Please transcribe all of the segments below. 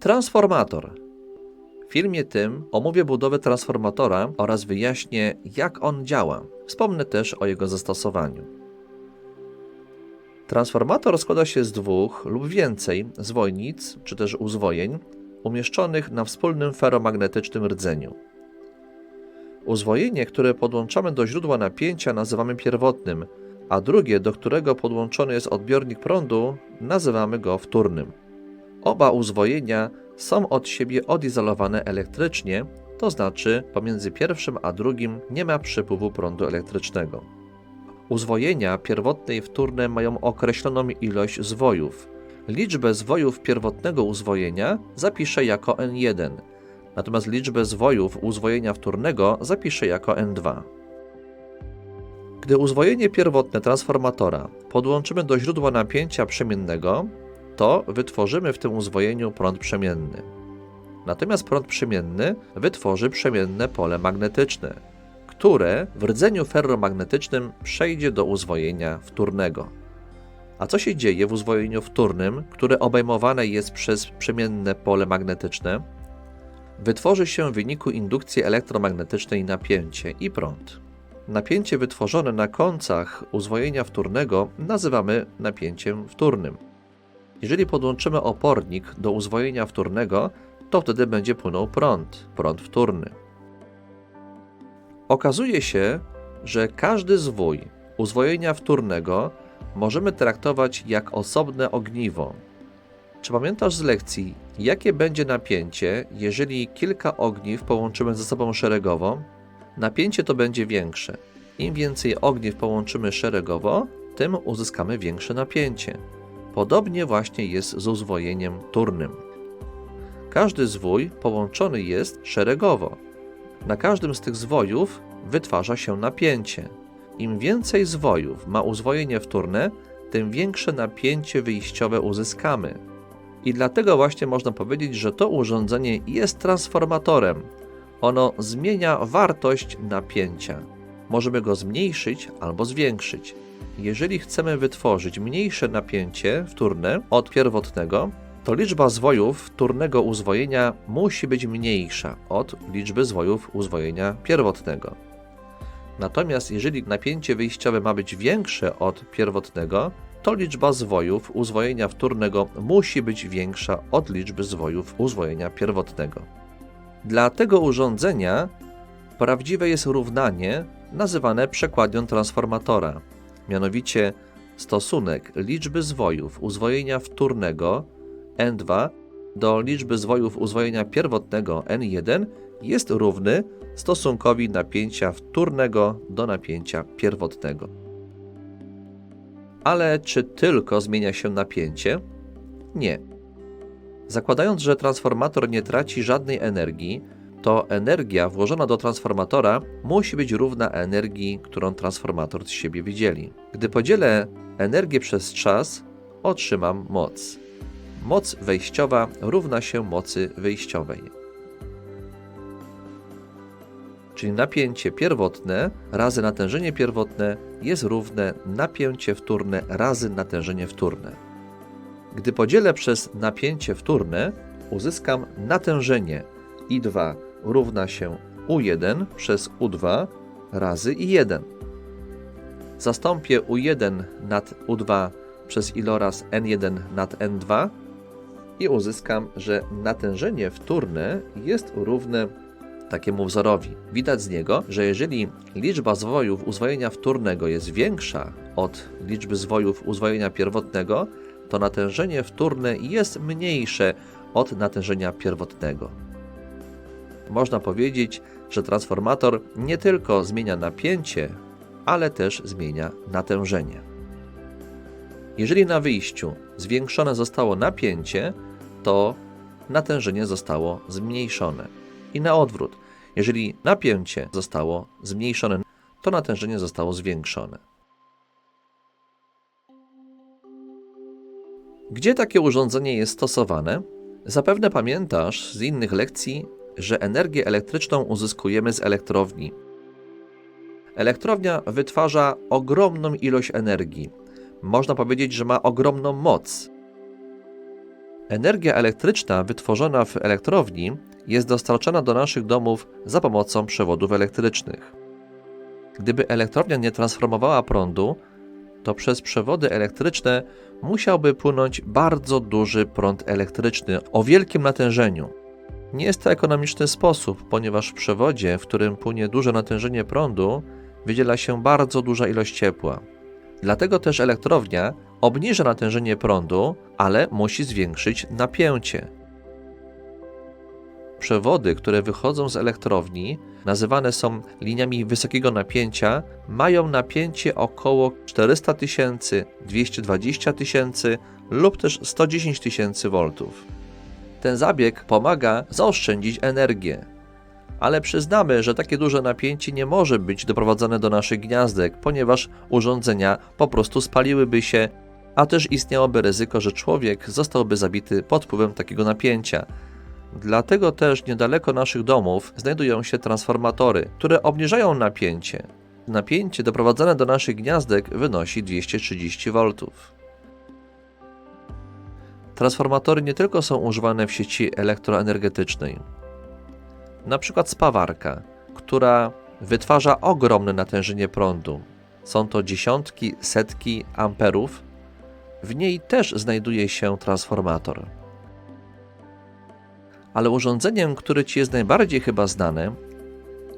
Transformator. W filmie tym omówię budowę transformatora oraz wyjaśnię, jak on działa. Wspomnę też o jego zastosowaniu. Transformator składa się z dwóch lub więcej zwojnic czy też uzwojeń umieszczonych na wspólnym feromagnetycznym rdzeniu. Uzwojenie, które podłączamy do źródła napięcia, nazywamy pierwotnym, a drugie, do którego podłączony jest odbiornik prądu, nazywamy go wtórnym. Oba uzwojenia są od siebie odizolowane elektrycznie, to znaczy pomiędzy pierwszym a drugim nie ma przepływu prądu elektrycznego. Uzwojenia pierwotne i wtórne mają określoną ilość zwojów. Liczbę zwojów pierwotnego uzwojenia zapiszę jako N1, natomiast liczbę zwojów uzwojenia wtórnego zapiszę jako N2. Gdy uzwojenie pierwotne transformatora podłączymy do źródła napięcia przemiennego, to wytworzymy w tym uzwojeniu prąd przemienny. Natomiast prąd przemienny wytworzy przemienne pole magnetyczne, które w rdzeniu ferromagnetycznym przejdzie do uzwojenia wtórnego. A co się dzieje w uzwojeniu wtórnym, które obejmowane jest przez przemienne pole magnetyczne? Wytworzy się w wyniku indukcji elektromagnetycznej napięcie i prąd. Napięcie wytworzone na końcach uzwojenia wtórnego nazywamy napięciem wtórnym. Jeżeli podłączymy opornik do uzwojenia wtórnego, to wtedy będzie płynął prąd, prąd wtórny. Okazuje się, że każdy zwój uzwojenia wtórnego możemy traktować jak osobne ogniwo. Czy pamiętasz z lekcji, jakie będzie napięcie, jeżeli kilka ogniw połączymy ze sobą szeregowo? Napięcie to będzie większe. Im więcej ogniw połączymy szeregowo, tym uzyskamy większe napięcie. Podobnie właśnie jest z uzwojeniem turnym. Każdy zwój połączony jest szeregowo. Na każdym z tych zwojów wytwarza się napięcie. Im więcej zwojów ma uzwojenie wtórne, tym większe napięcie wyjściowe uzyskamy. I dlatego właśnie można powiedzieć, że to urządzenie jest transformatorem. Ono zmienia wartość napięcia. Możemy go zmniejszyć albo zwiększyć. Jeżeli chcemy wytworzyć mniejsze napięcie wtórne od pierwotnego, to liczba zwojów wtórnego uzwojenia musi być mniejsza od liczby zwojów uzwojenia pierwotnego. Natomiast jeżeli napięcie wyjściowe ma być większe od pierwotnego, to liczba zwojów uzwojenia wtórnego musi być większa od liczby zwojów uzwojenia pierwotnego. Dla tego urządzenia prawdziwe jest równanie nazywane przekładnią transformatora, mianowicie stosunek liczby zwojów uzwojenia wtórnego N2 do liczby zwojów uzwojenia pierwotnego N1 jest równy stosunkowi napięcia wtórnego do napięcia pierwotnego. Ale czy tylko zmienia się napięcie? Nie. Zakładając, że transformator nie traci żadnej energii, to energia włożona do transformatora musi być równa energii, którą transformator z siebie wydzieli. Gdy podzielę energię przez czas, otrzymam moc. Moc wejściowa równa się mocy wyjściowej. Czyli napięcie pierwotne razy natężenie pierwotne jest równe napięcie wtórne razy natężenie wtórne. Gdy podzielę przez napięcie wtórne, uzyskam natężenie I2 równa się U1 przez U2 razy I1. Zastąpię U1 nad U2 przez iloraz N1 nad N2 i uzyskam, że natężenie wtórne jest równe takiemu wzorowi. Widać z niego, że jeżeli liczba zwojów uzwojenia wtórnego jest większa od liczby zwojów uzwojenia pierwotnego, to natężenie wtórne jest mniejsze od natężenia pierwotnego. Można powiedzieć, że transformator nie tylko zmienia napięcie, ale też zmienia natężenie. Jeżeli na wyjściu zwiększone zostało napięcie, to natężenie zostało zmniejszone. I na odwrót, jeżeli napięcie zostało zmniejszone, to natężenie zostało zwiększone. Gdzie takie urządzenie jest stosowane? Zapewne pamiętasz z innych lekcji, że energię elektryczną uzyskujemy z elektrowni. Elektrownia wytwarza ogromną ilość energii. Można powiedzieć, że ma ogromną moc. Energia elektryczna wytworzona w elektrowni jest dostarczana do naszych domów za pomocą przewodów elektrycznych. Gdyby elektrownia nie transformowała prądu, to przez przewody elektryczne musiałby płynąć bardzo duży prąd elektryczny o wielkim natężeniu. Nie jest to ekonomiczny sposób, ponieważ w przewodzie, w którym płynie duże natężenie prądu, wydziela się bardzo duża ilość ciepła. Dlatego też elektrownia obniża natężenie prądu, ale musi zwiększyć napięcie. Przewody, które wychodzą z elektrowni, nazywane są liniami wysokiego napięcia, mają napięcie około 400 tysięcy, 220 tysięcy lub też 110 tysięcy voltów. Ten zabieg pomaga zaoszczędzić energię. Ale przyznamy, że takie duże napięcie nie może być doprowadzone do naszych gniazdek, ponieważ urządzenia po prostu spaliłyby się, a też istniałoby ryzyko, że człowiek zostałby zabity pod wpływem takiego napięcia. Dlatego też niedaleko naszych domów znajdują się transformatory, które obniżają napięcie. Napięcie doprowadzane do naszych gniazdek wynosi 230 V. Transformatory nie tylko są używane w sieci elektroenergetycznej. Na przykład spawarka, która wytwarza ogromne natężenie prądu. Są to dziesiątki, setki amperów. W niej też znajduje się transformator. Ale urządzeniem, które Ci jest najbardziej chyba znane,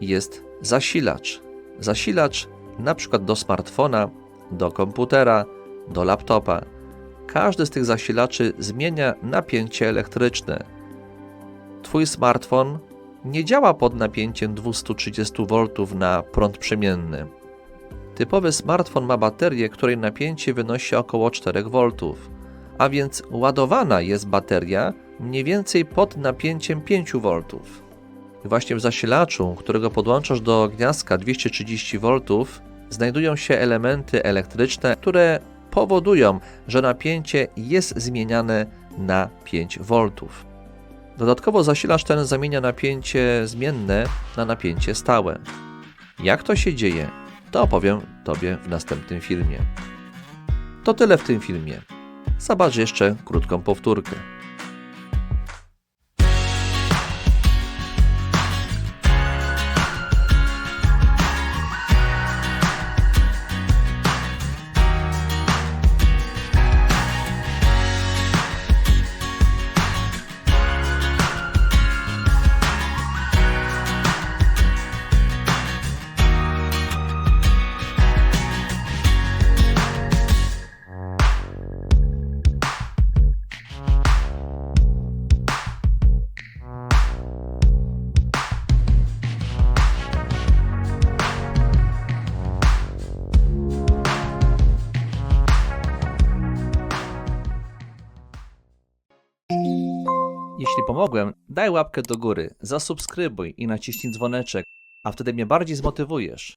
jest zasilacz. Zasilacz na przykład do smartfona, do komputera, do laptopa. Każdy z tych zasilaczy zmienia napięcie elektryczne. Twój smartfon nie działa pod napięciem 230 V na prąd przemienny. Typowy smartfon ma baterię, której napięcie wynosi około 4 V, a więc ładowana jest bateria mniej więcej pod napięciem 5 V. Właśnie w zasilaczu, którego podłączasz do gniazdka 230 V, znajdują się elementy elektryczne, które powodują, że napięcie jest zmieniane na 5 V. Dodatkowo zasilacz ten zamienia napięcie zmienne na napięcie stałe. Jak to się dzieje, to opowiem Tobie w następnym filmie. To tyle w tym filmie. Zobacz jeszcze krótką powtórkę. Jeśli pomogłem, daj łapkę do góry, zasubskrybuj i naciśnij dzwoneczek, a wtedy mnie bardziej zmotywujesz.